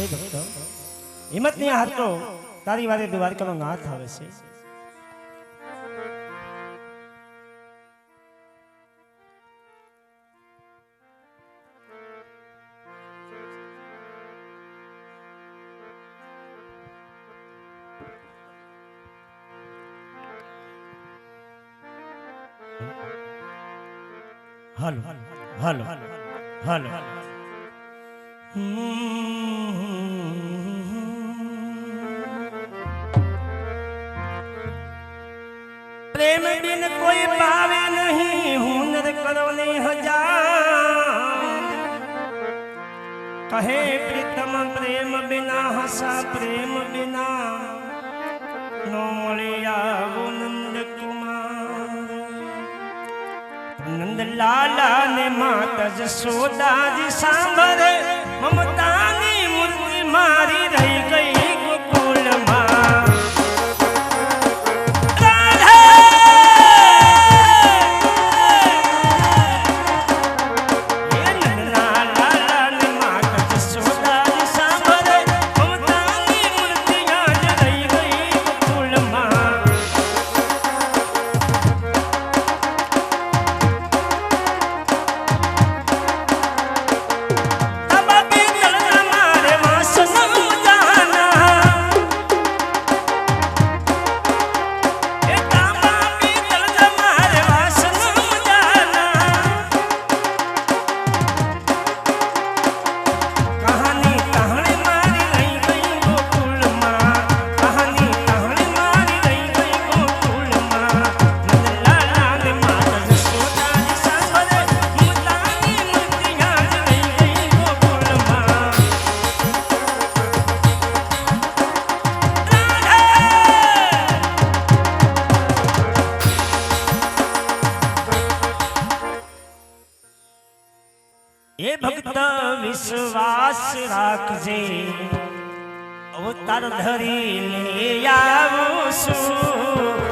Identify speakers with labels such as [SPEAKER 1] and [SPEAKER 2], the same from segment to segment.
[SPEAKER 1] હે ભક્ત હિંમતની હાથ તો તારી વારે દ્વારકાનો નાથ આવે છે. હાલો હાલો હાલો હાલો. પ્રેમ બિન કોઈ ભાવે નહીં, હુનર કરો ને હજાર. કહે પ્રીતમ પ્રેમ બિના હસા, પ્રેમ બિના નો મળ્યા નંદ કુમાર. નંદ લાલા ને માતા જસોદાજી સાંભળે, મમતાની મૂર્તિ મારી
[SPEAKER 2] Rasul.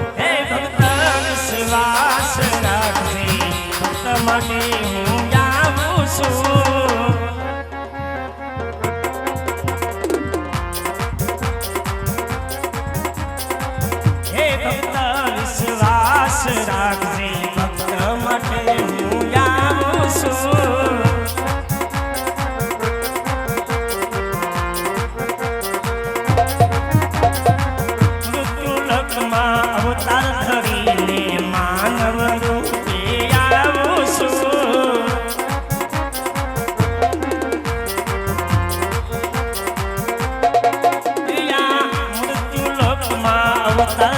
[SPEAKER 2] Bogdan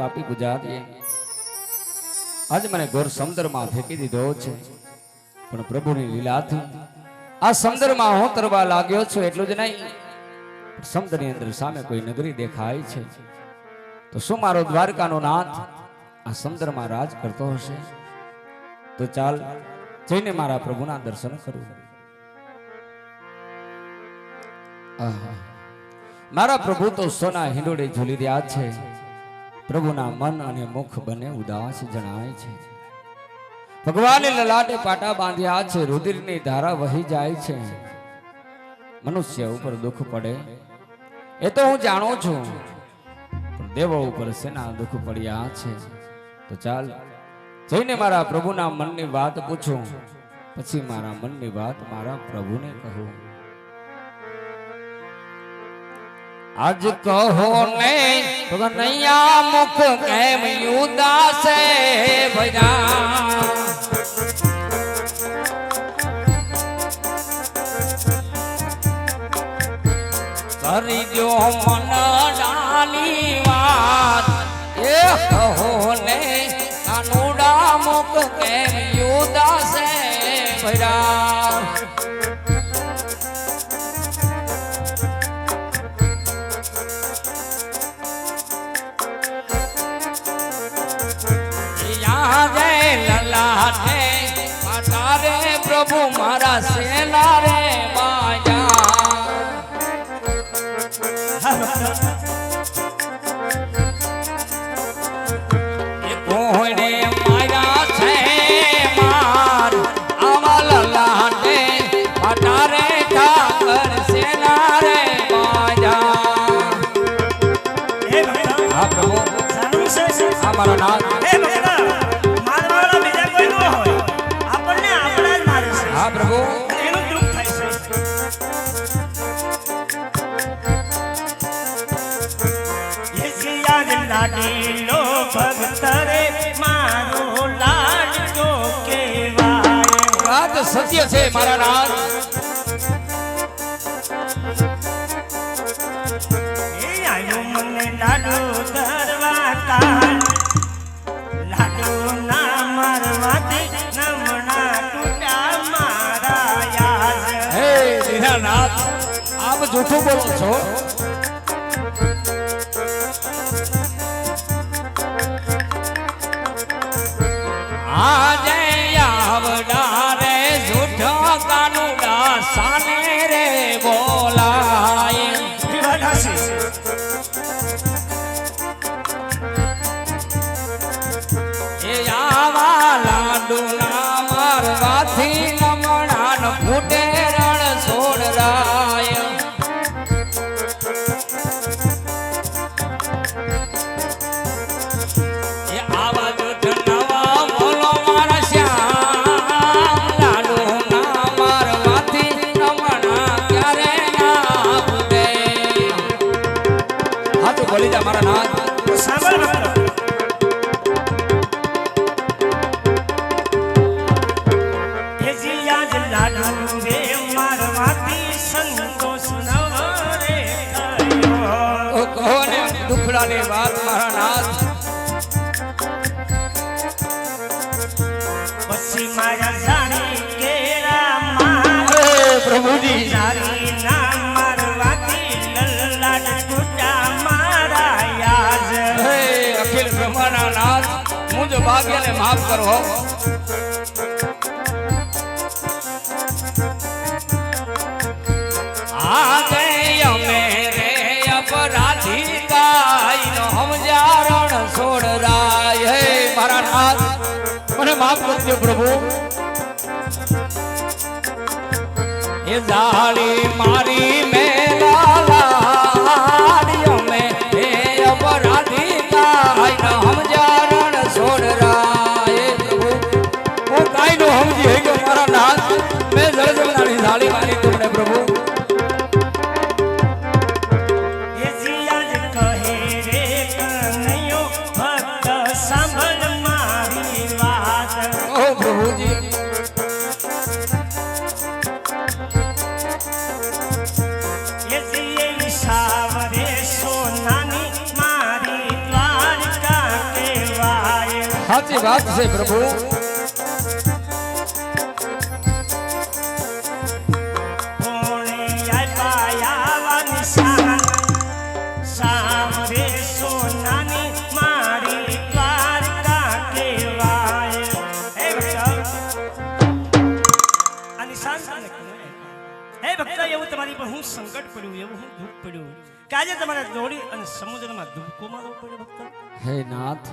[SPEAKER 2] પાપી ગુજરાતીએ. આજ મને ઘોર સમુદ્રમાં ફેંકી દીધો છે. પણ પ્રભુની લીલાથી આ સમુદ્રમાં હું તરવા લાગ્યો છું એટલું જ નહીં. સમુદ્રની અંદર સામે કોઈ નગરી દેખાય છે. તો શું મારો દ્વારકાનો નાથ આ સમુદ્રમાં રાજ કરતો હશે? તો ચાલ, જઈને મારા પ્રભુના દર્શન કરું. મારા પ્રભુ તો સોના હિંડોળે ઝૂલી રહ્યા છે. પ્રભુના મન અને મુખ બને ઉદાસ જણાય છે. ભગવાને લલાટે પાટા બાંધ્યા છે, રુધિરની ધારા વહી જાય છે. મનુષ્ય ઉપર દુઃખ પડે. એ તો હું જાણું છું, પણ દેવો ઉપર સેના દુઃખ પડ્યા છે. તો ચાલ, જઈને મારા પ્રભુના મનની વાત પૂછું. પછી મારા મનની વાત મારા પ્રભુને કહું. આજ કહો ને, કનૈયા મુખ કેમ યુદાસે ભજા કરી જો મન ડાલી વાત. એ કહો ને કાનુડા મુખ કેમ યુદાસે ભજા સત્ય છે મારા નાથ.
[SPEAKER 1] લાડુ ના મારવાથી નમણા મારા યાદ.
[SPEAKER 2] હે દીનાનાથ આપ જૂઠું બોલો છો? સાને દુખડાની વાત મારા નાથ.
[SPEAKER 1] પછી મારા જાણી કેરા
[SPEAKER 2] મારે પ્રભુજી.
[SPEAKER 1] જારી ના મારવાથી લલાટ તૂટા મારા યાદ.
[SPEAKER 2] હે અખિલ બ્રહ્માના નાથ મુજ ભાગ્યને માફ કરો. માફ કરજો પ્રભુ. એ જાળી મારી છે પ્રભુ.
[SPEAKER 1] તમારી પર હું સંકટ પડ્યું એવું પડ્યું. કે આજે દોડી અને સમુદ્રમાં
[SPEAKER 2] હે નાથ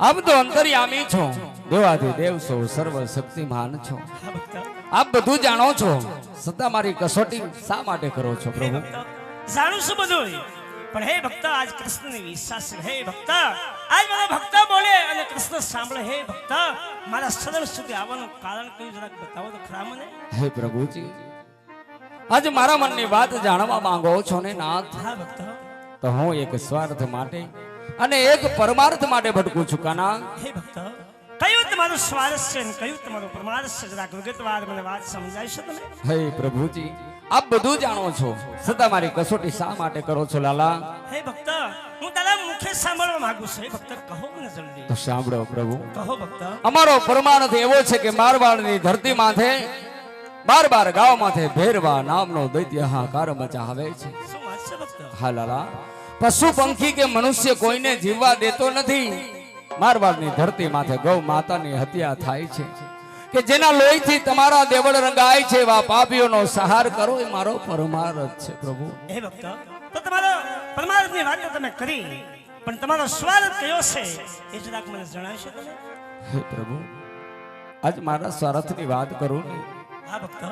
[SPEAKER 2] આપ તો અંતર્યામી છો. દેવાધિ દેવ છો સર્વ શક્તિમાન છો. આપ બધું જાણો છો. છતાં મારી કસોટી શા માટે કરો છો પ્રભુ?
[SPEAKER 1] જાણું છું બધું પણ હે ભક્ત આજ કૃષ્ણની વિશ્વાસ હે ભક્ત આજ મારો ભક્ત બોલે અને કૃષ્ણ સાંભળે. હે ભક્ત મારા સદન સુધી આવવાનું કારણ કયું જરાક બતાવો તો ખરા મને?
[SPEAKER 2] હે પ્રભુજી આજે મારા મનની વાત જાણવા માંગો છો ને નાથ?
[SPEAKER 1] હા ભક્ત.
[SPEAKER 2] તો હું એક સ્વાર્થ માટે અને એક પરમાર્થ માટે ભટકું છું કાના
[SPEAKER 1] હે ભક્ત કયું તમારું સ્વારસ્ય છે કયું તમારું પરમાર્થ જરાક વિગતવાર મને વાત સમજાવશો તમે
[SPEAKER 2] હે પ્રભુજી આપ બધું જાણો છો. છતાં મારી કસોટી શા માટે કરો છો લાલા?
[SPEAKER 1] હે ભક્ત હું તારા મુખે સાંભળવા માંગુ છું. હે ભક્ત કહો મને જલ્દી.
[SPEAKER 2] તો સાંભળો પ્રભુ.
[SPEAKER 1] કહો ભક્ત.
[SPEAKER 2] અમારો પરમાર્થ એવો છે કે મારવાડની ધરતી માથે બાર બાર ગામ માથે ભેરવા નામનો દૈત્ય હાકાર મચાવે છે.
[SPEAKER 1] શું વાત છે ભક્ત?
[SPEAKER 2] હા લાલા. પશુ પંખી કે મનુષ્ય કોઈને જીવવા દેતો નથી. મારવાડની ધરતી માથે ગૌ માતાની હત્યા થાય છે. કે જેના લોહીથી તમારા દેવળ રંગાય છે એવા પાપીઓનો સહાર કરો એ મારો પરમાર્થ છે પ્રભુ.
[SPEAKER 1] હે ભક્ત તો તમારો પરમાર્થની વાત તમે કરી પણ તમારો સ્વાર્થ કયો છે એ જરાક મને જણાવશો તમે?
[SPEAKER 2] હે પ્રભુ આજ મારા સ્વાર્થની વાત કરું ને.
[SPEAKER 1] હા ભક્ત.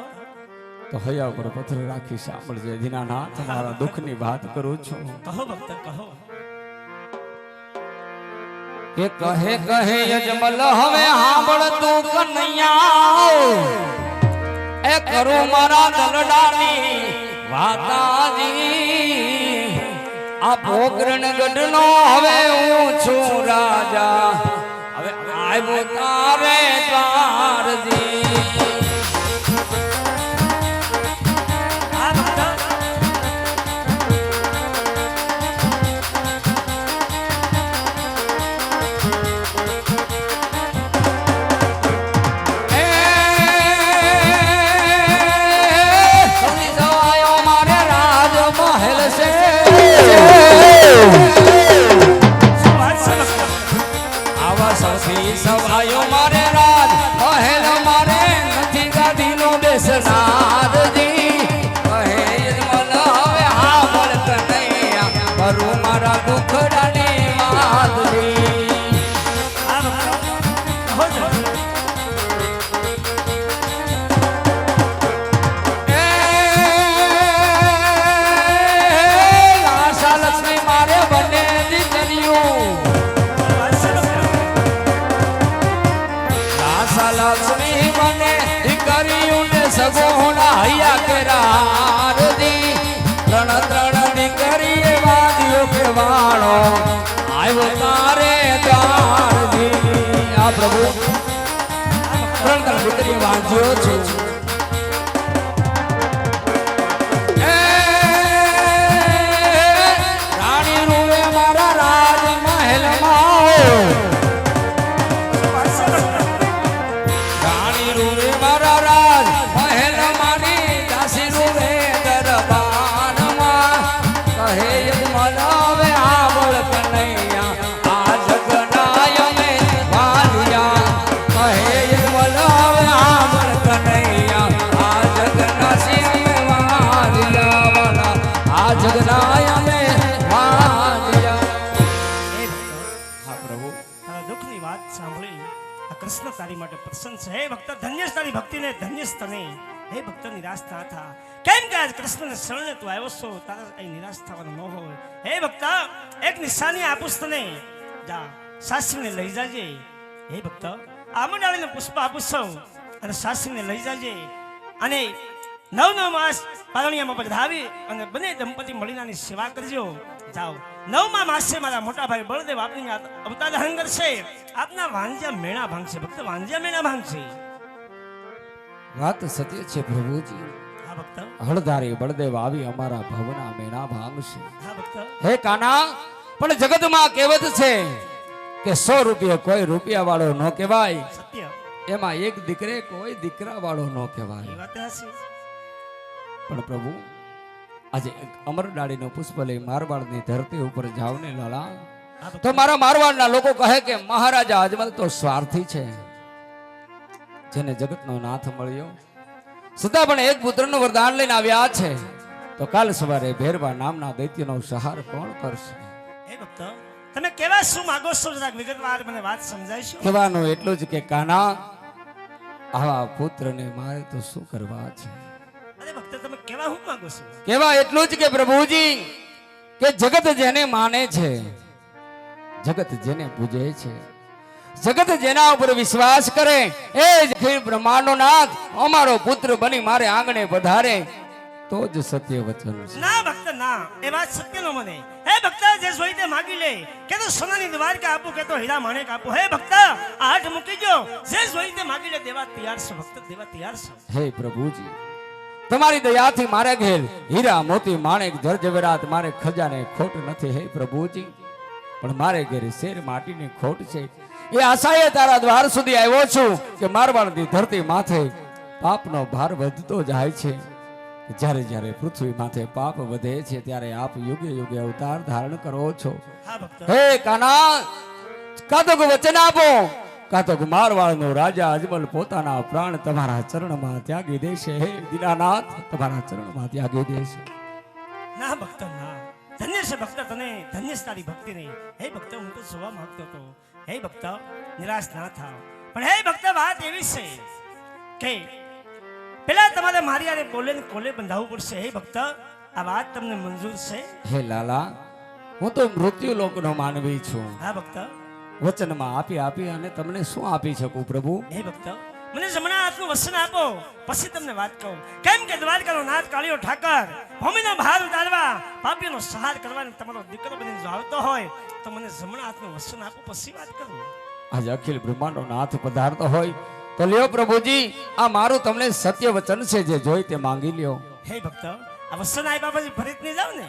[SPEAKER 2] તો હયા ઉપર પથ્થર રાખી સાંભળજે દીનાનાથ મારા દુઃખની વાત કરું છું.
[SPEAKER 1] કહો ભક્ત કહો.
[SPEAKER 2] કે કહે કહે યજમલ હવે સાંભળ તું કનૈયા એ કરું મારા દલડાની વાતાજી. આ પોકરણ ગઢનો હવે હું છું રાજા. હવે આવ્યો તારે દ્વારજી. લક્ષ્મી મને દીકરીઓને સગોણા હૈયા કરારદી ત્રણ ત્રણ દીકરીએ વાદ્યો કે વાળો. આવ્યો તારે દ્વારજી. આ પ્રભુ, ત્રણ ત્રણ દીકરીએ વાંચ્યો છું.
[SPEAKER 1] માટે પ્રસન્ન છે. હે ભક્ત ધન્ય ભક્તિને ધન્ય હે ભક્ત, નિરાશ ના થા. કેમ કે આજ કૃષ્ણને શરણે તું આવ્યો છો? તારા અહીં નિરાશ થવાનું ન હોય. હે ભક્ત, એક નિશાની આપું છું તને જા સાસરીને લઈ જાજે. હે ભક્ત આમડાળીને પુષ્પ આપું છું અને સાસરીને લઈ જાજે. અને નવ નવ માસ પારણિયામાં પધાવી અને બંને દંપતી મળીને સેવા કરજો. જાઓ. નવમા માસે મારા મોટા ભાઈ બળદેવ આપની અવતાર ધારણ કરશે. આપના વાંજ્યા મેણા ભાંગશે. ભક્ત વાંજ્યા મેણા ભાંગશે.
[SPEAKER 2] વાત સત્ય છે પ્રભુજી.
[SPEAKER 1] હા ભક્ત.
[SPEAKER 2] હળધારી બળદેવ આવી અમારા ભવના મેણા ભાંગશે.
[SPEAKER 1] હા ભક્ત.
[SPEAKER 2] હે કાના પણ જગતમાં કહેવત છે કે સો રૂપિયા કોઈ રૂપિયા વાળો ન કહેવાય.
[SPEAKER 1] સત્ય.
[SPEAKER 2] એમાં એક દીકરે કોઈ દીકરા વાળો ન કહેવાય. પણ પ્રભુ આજે અમર ડાળીનો પુષ્પ લઈ મારવાડની ધરતી ઉપર જાવ ને લાલા તો મારા મારવાડના લોકો કહે કે મહારાજા અજમલ તો સ્વાર્થી છે. જેને જગતનો નાથ મળ્યો. છતાં પણ એક પુત્રનું વરદાન લઈને આવ્યા છે. તો કાલ સવારે ભેરવા નામના દૈત્યનો સહાર કોણ કરશે?
[SPEAKER 1] એ ભક્ત તમે કેવા શું માગો છો? જરાક વિગતવાર મને વાત સમજાવશો?
[SPEAKER 2] કહેવાનું એટલું જ કે કાના આવા પુત્રને મારે તો શું કરવા છે?
[SPEAKER 1] કેવા હું માંગો છો?
[SPEAKER 2] કેવા એટલું જ કે પ્રભુજી કે જગત જેને માને છે જગત જેને પૂજે છે જગત જેના ઉપર વિશ્વાસ કરે એ જ બ્રહ્માંડનો નાથ અમારો પુત્ર બની મારે આંગણે પધારે તો જ સત્ય વચન છે.
[SPEAKER 1] ના ભક્ત ના એ વાત સત્ય નો મને. હે ભક્ત જે જોઈ તે માગી લે કે તો સોનાની દ્વારકા આપું કે તો હીરા માણેક આપું. હે ભક્ત આ હાથ મૂકી જો જે જોઈ તે માગી લે દેવા તૈયાર છે ભક્ત દેવા તૈયાર છે.
[SPEAKER 2] હે પ્રભુજી તમારી દયાથી મારે ઘેર હીરા મોતી માણેક જરજવેરાત મારે ખજાને ખોટ નથી હે પ્રભુજી. પણ મારે ઘેર શેર માટીની ખોટ છે. એ આશાએ તારા દ્વાર સુધી આવ્યો છું કે મારવાડની ધરતી માથે પાપનો ભાર વધતો જાય છે. જ્યારે જ્યારે પૃથ્વી માથે પાપ વધે છે ત્યારે આપ યુગે યુગે અવતાર ધારણ કરો છો.
[SPEAKER 1] હે
[SPEAKER 2] કાના કાં તો કોઈ વચન આપો. કાં તો કુમારવાળનો રાજા અજમલ પોતાના પ્રાણ તમારા ચરણમાં ત્યાગી દેશે? હે દિનાનાથ તમારા ચરણમાં ત્યાગી દેશે.
[SPEAKER 1] ના ભક્ત ના. ધન્ય છે ભક્ત તને ધન્ય છે તારી ભક્તિ નહીં હે ભક્ત હું તો જોવા માંગતો હતો. હે ભક્ત નિરાશ ના થાવ. પણ હે ભક્ત વાત એવી છે કે પેલા તમારે મારી યારે બોલે કોલે બંધાવવું પડશે. હે ભક્ત આ વાત તમને મંજૂર છે?
[SPEAKER 2] હે લાલા હું તો મૃત્યુ લોકનો માનવી છું.
[SPEAKER 1] હા ભક્ત.
[SPEAKER 2] વચનમાં આપી આપી અને તમને શું આપી શકું પ્રભુ?
[SPEAKER 1] હે ભક્ત મને જમણા હાથનું વસન આપો. પછી તમને વાત કહું. કેમ કે દ્વારકાનો નાથ કાળિયો ઠાકર. ભૂમિનો ભાર ઉતારવા પાપીનો સહાર કરવાનો તમારો દીકરો બની આવતો હોય તો મને જમણા હાથનું વસન આપો પછી વાત કરું.
[SPEAKER 2] આજે અખિલ બ્રહ્માંડનો નાથ પધારતો હોય તો લ્યો પ્રભુજી આ મારું તમને સત્ય વચન છે જે જોઈ તે માંગી લ્યો.
[SPEAKER 1] હે ભક્ત આ વસન આપ્યા પછી ફરીત નહીં જાવ ને?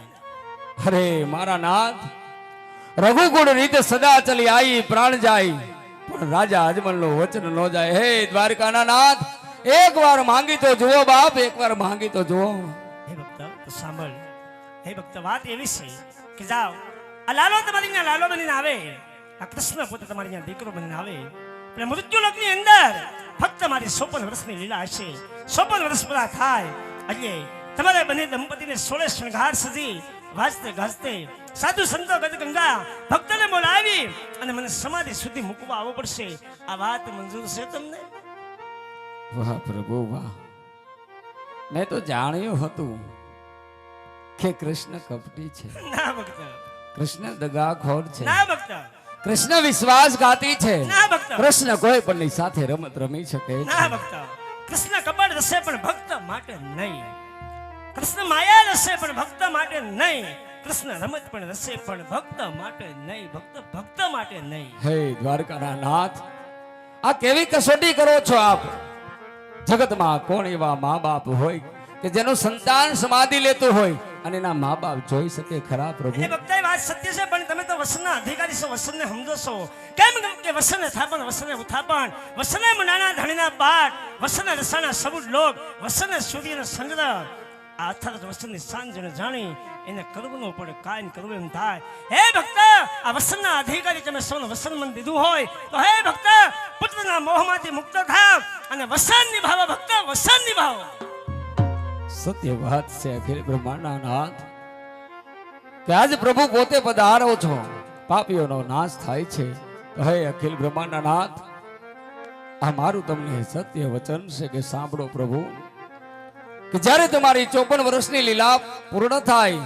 [SPEAKER 2] અરે મારા નાથ રઘુકુળ રીતે સદા ચલી આવી પ્રાણ જાય. પણ રાજા અજમલનું વચન ન જાય. હે દ્વારકાના નાથ એક વાર માંગી તો જુઓ બાપ એક વાર માંગી તો જુઓ.
[SPEAKER 1] હે ભક્ત સાંભળ. હે ભક્ત, વાત એવી છે કે જાઓ. આ લાલો તમારી ત્યાં, લાલો બનીને આવે. આ કૃષ્ણ પોતે તમારી ત્યાં દીકરો બનીને આવે. પણ મૃત્યુ લોકની અંદર ફક્ત મારી સોપન વર્ષની લીલા હશે. સોપન વર્ષ પૂરા થાય. એટલે તમારે બંને દંપતીને સોળે શણગાર સજી વાજતે ગાજતે સાધુ સંતો ગજ ગંગા ભક્તને બોલાવી અને મને સમાધિ સુધી મૂકવા આવવું પડશે. આ વાત મંજૂર છે તમને?
[SPEAKER 2] વાહ પ્રભુ વાહ. મેં તો જાણ્યું હતું કે કૃષ્ણ કપટી છે.
[SPEAKER 1] ના ભક્ત.
[SPEAKER 2] કૃષ્ણ દગાખોર છે.
[SPEAKER 1] ના ભક્ત.
[SPEAKER 2] કૃષ્ણ વિશ્વાસઘાતી છે.
[SPEAKER 1] ના ભક્ત.
[SPEAKER 2] કૃષ્ણ કોઈ પણની સાથે રમત રમી શકે
[SPEAKER 1] ના ભક્ત. કૃષ્ણ કપટ રસે પણ ભક્ત માટે નહીં. કૃષ્ણ માયા રસે પણ ભક્ત માટે નહીં. કૃષ્ણ રમત પણ રસે પણ ભક્ત માટે નહીં. ભક્ત ભક્ત માટે નહીં.
[SPEAKER 2] હે દ્વારકાના નાથ આ કેવી કસોટી કરો છો આપ? જગતમાં કોણ એવા મા બાપ હોય કે જેનું સંતાન સમાધિ લેતું હોય અને એના મા બાપ જોઈ શકે ખરા પ્રભુ?
[SPEAKER 1] એ ભક્ત વાત સત્ય છે પણ તમે તો વસનના અધિકારી છો વસનને સમજો છો. કેમ કે વસને થાપણ વસને ઉથાપણ? વસને નાના ધણીના પાઠ વસને રસાના સબુજ લોક વસને સૂર્યનો સંગ્રહ. આ અથર્થ વસનની સાંજને જાણી એને કરવું ન પડે, કાયમ કરવું એમ થાય. હે ભક્ત, આ વસનના અધિકારી તમે સૌને વસન મન દીધું હોય, તો હે ભક્ત, પુત્રના મોહમાંથી મુક્ત થાવ અને વસન નિભાવો ભક્ત વસન નિભાવો
[SPEAKER 2] સત્ય વાત છે, અખિલ બ્રહ્માંડના નાથ કે આજ પ્રભુ પોતે પધારો છો, પાપીઓનો નાશ થાય છે. હે અખિલ બ્રહ્માંડના નાથ આ મારું તમને સત્ય વચન છે કે સાંભળો પ્રભુ. કે જ્યારે તમારી ચોપન વર્ષની લીલા પૂર્ણ થાય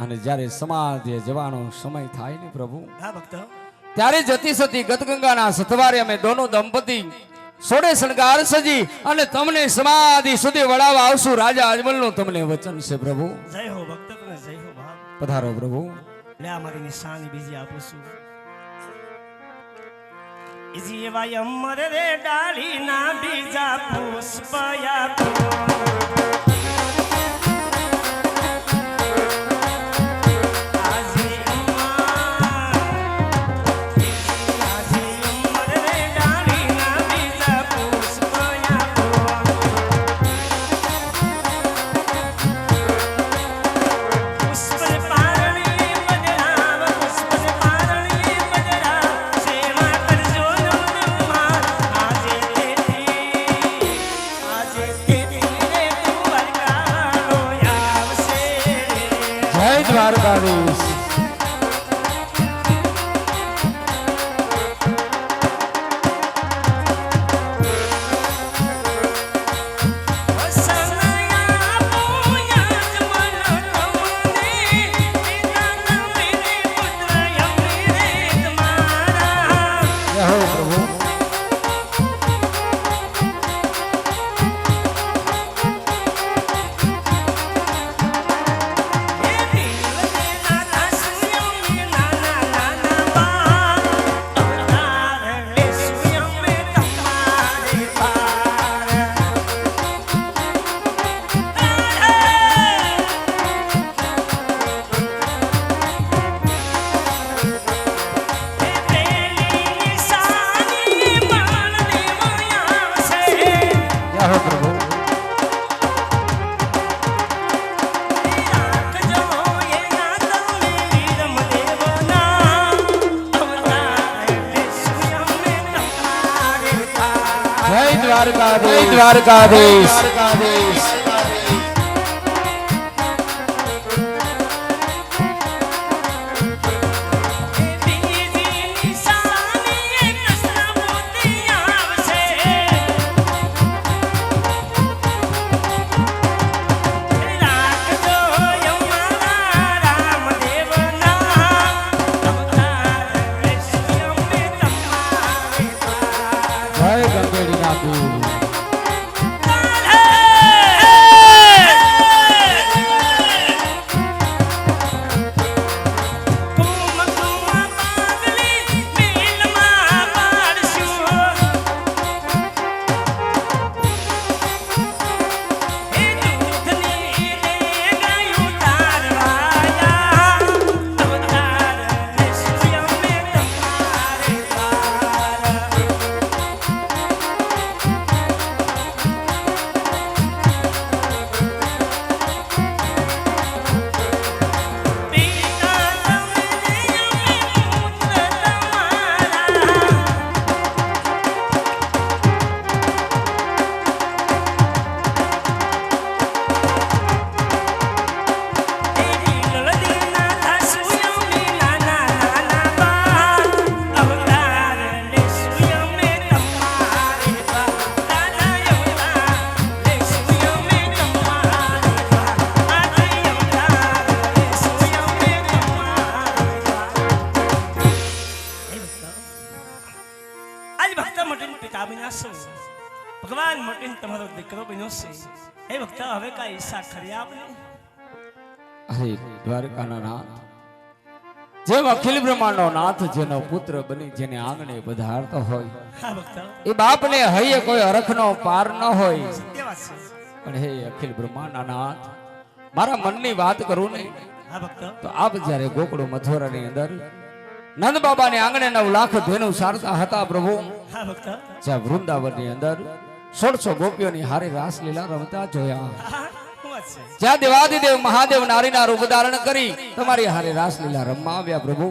[SPEAKER 2] અને જ્યારે સમાધિ જવાનો સમય થાય ને પ્રભુ ત્યારે જતી સતી ગતગંગાના સથવારે અમે દોનો દંપતી સોડે શણગાર સજી અને તમને સમાધિ સુધી વડાવવા આવશું. રાજા અજમલનું તમને વચન છે પ્રભુ.
[SPEAKER 1] જય હો ભક્ત જય હો
[SPEAKER 2] પધારો પ્રભુ.
[SPEAKER 1] લે અમારી નિશાની બીજી આપું છું. એવા અમર રે ડાળી ના બીજા પુષ્પ Cádiz. ભક્ત મટીને પિતા બન્યા છો ભગવાન મટીને તમારો દીકરો બન્યો છે. એ ભક્ત હવે કાંઈ ઈચ્છા ખરી આપને?
[SPEAKER 2] હરે દ્વારકાના નાથ. જેમ અખિલ બ્રહ્માંડનો નાથ જેનો પુત્ર બની જેને આંગણે પધારતો હોય. એ બાપને હૈયે કોઈ હરખનો પાર ન હોય. પણ હે અખિલ બ્રહ્માંડના નાથ મારા મનની વાત કરું ને તો આપ જ્યારે ગોકળો મથુરાની અંદર નંદ બાબાને આંગણે નવ લાખ ધેનું સારતા હતા પ્રભુ જ્યાં વૃંદાવનની અંદર સોળસો ગોપીઓની હારે રાસલીલા રમતા જોયા. જ્યાં દેવાદિદેવ મહાદેવ નારીના રૂપ ધારણ કરી તમારી હારે રાસલીલા રમવા આવ્યા પ્રભુ.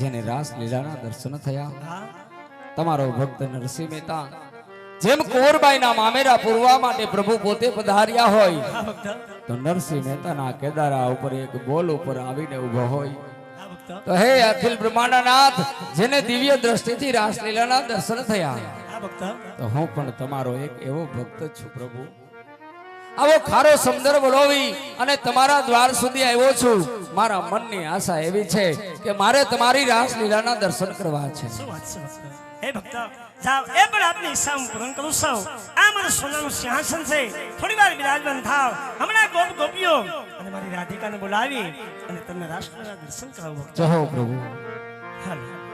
[SPEAKER 2] જેને રાસલીલાના દર્શન થયા. તમારો ભક્ત નરસિંહ મહેતા જેમ કુંવરબાઈના મામેરા પૂરવા માટે પ્રભુ પોતે પધાર્યા હોય તો નરસિંહ મહેતાના કેદારા ઉપર એક બોલ ઉપર આવીને ઊભો હોય. તો હે અખિલ બ્રહ્માંડનાથ જેને દિવ્ય દ્રષ્ટિથી રાસલીલાના દર્શન થયા. તો હું પણ તમારો એક એવો ભક્ત છું પ્રભુ. આવો ખારો સંદર્ભ લોવી અને તમારા દ્વાર સુધી આવ્યો છું. મારા મનની આશા એવી છે કે મારે તમારી રાસલીલાના દર્શન કરવા છે.
[SPEAKER 1] શું વાત છે હે ભક્ત. જાઓ એ પણ આપની ઈચ્છા હું પૂર્ણ કરું છું આ મારું સોનાનું સિંહાસન છે. થોડી વાર બિરાજમાન થાવ. હમણાં ગોપ ગોપીઓ. અને મારી રાધિકાને બોલાવી અને તમને રાષ્ટ્રના દર્શન કરાવું.
[SPEAKER 2] જહો પ્રભુ.
[SPEAKER 1] હાલ.